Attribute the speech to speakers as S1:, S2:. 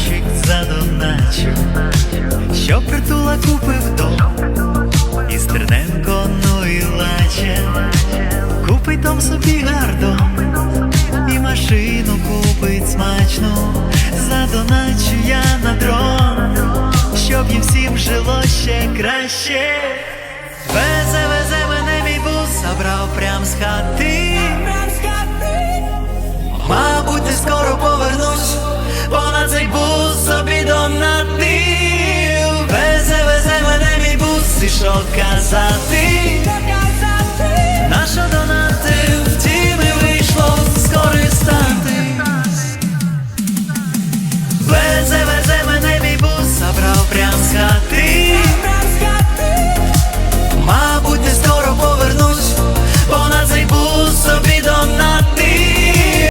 S1: мільйончик задоначив, що притула купив дом, і Стерненко, ну і лаче, купить дом собі гардо, і машину купить смачну, задоначу я на дрон, щоб їм всім жило ще краще. Везе, везе мене мій бус, забрав прям з хати. Мабуть, ти скоро. доказати, доказати. наша донати в тіни вийшло скористати. Везе, везе мене мій бус забрав прям з хати.